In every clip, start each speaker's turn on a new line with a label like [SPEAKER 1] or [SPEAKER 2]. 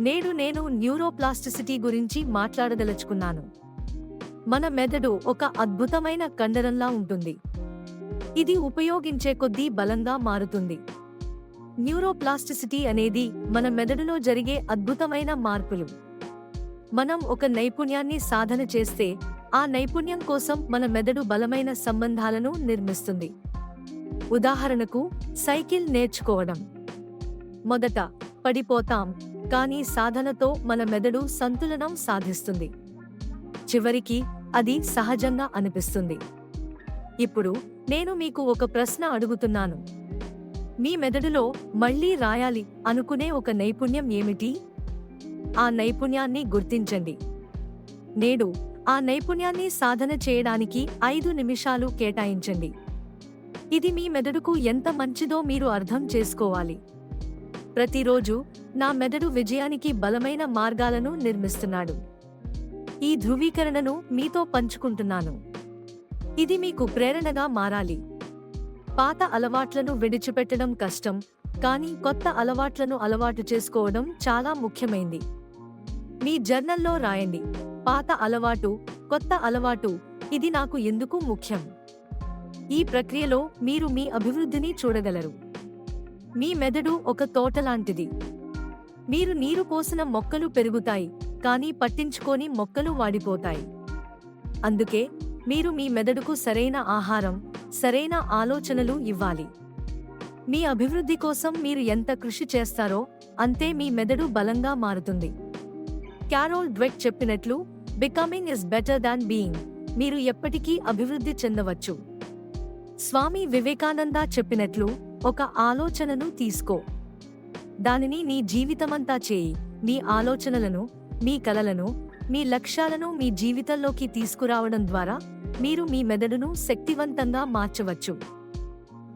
[SPEAKER 1] నేడు నేను న్యూరోప్లాస్టిసిటీ గురించి మాట్లాడదలుచుకున్నాను. మన మెదడు ఒక అద్భుతమైన కండరంలా ఉంటుంది. ఇది ఉపయోగించే కొద్దీ బలంగా మారుతుంది. న్యూరోప్లాస్టిసిటీ అనేది మన మెదడులో జరిగే అద్భుతమైన మార్పులు. మనం ఒక నైపుణ్యాన్ని సాధన చేస్తే ఆ నైపుణ్యం కోసం మన మెదడు బలమైన సంబంధాలను నిర్మిస్తుంది. ఉదాహరణకు సైకిల్ నేర్చుకోవడం. మొదట పడిపోతాం కానీ సాధనతో మన మెదడు సంతులనం సాధిస్తుంది. చివరికి అది సహజంగా అనిపిస్తుంది. ఇప్పుడు నేను మీకు ఒక ప్రశ్న అడుగుతున్నాను. మీ మెదడులో మళ్ళీ రాయాలి అనుకునే ఒక నైపుణ్యం ఏమిటి? ఆ నైపుణ్యాన్ని గుర్తించండి. నేడు ఆ నైపుణ్యాన్ని సాధన చేయడానికి ఐదు నిమిషాలు కేటాయించండి. ఇది మీ మెదడుకు ఎంత మంచిదో మీరు అర్థం చేసుకోవాలి. ప్రతిరోజు నా మెదడు విజయానికి బలమైన మార్గాలను నిర్మిస్తున్నాడు. ఈ ధృవీకరణను మీతో పంచుకుంటున్నాను. ఇది మీకు ప్రేరణగా మారాలి. పాత అలవాట్లను విడిచిపెట్టడం కష్టం కానీ కొత్త అలవాట్లను అలవాటు చేసుకోవడం చాలా ముఖ్యమైంది. మీ జర్నల్లో రాయండి. పాత అలవాటు కొత్త అలవాటు ఇది నాకు ఎందుకు ముఖ్యం? ఈ ప్రక్రియలో మీరు మీ అభివృద్ధిని చూడగలరు. మీ మెదడు ఒక తోట లాంటిది. మీరు నీరు పోసిన మొక్కలు పెరుగుతాయి కానీ పట్టించుకోని మొక్కలు వాడిపోతాయి. అందుకే మీరు మీ మెదడుకు సరైన ఆహారం సరైన ఆలోచనలు ఇవ్వాలి. మీ అభివృద్ధి కోసం మీరు ఎంత కృషి చేస్తారో అంతే మీ మెదడు బలంగా మారుతుంది. క్యారోల్ డ్వెక్ చెప్పినట్లు becoming is better than being. మీరు ఎప్పటికీ అభివృద్ధి చెందవచ్చు. స్వామి వివేకానంద చెప్పినట్లు ఒక ఆలోచనను తీసుకో. దానిని నీ జీవితమంతా చేయి. మీ ఆలోచనలను మీ కలలను మీ లక్ష్యాలను మీ జీవితంలోకి తీసుకురావడం ద్వారా మీరు మీ మెదడును శక్తివంతంగా మార్చవచ్చు.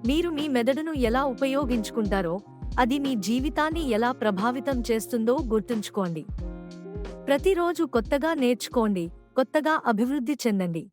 [SPEAKER 1] మీరు మీ మెదడును ఎలా ఉపయోగించుకుంటారో అది మీ జీవితాన్ని ఎలా ప్రభావితం చేస్తుందో గుర్తుంచుకోండి. ప్రతిరోజు కొత్తగా నేర్చుకోండి కొత్తగా అభివృద్ధి చెందండి.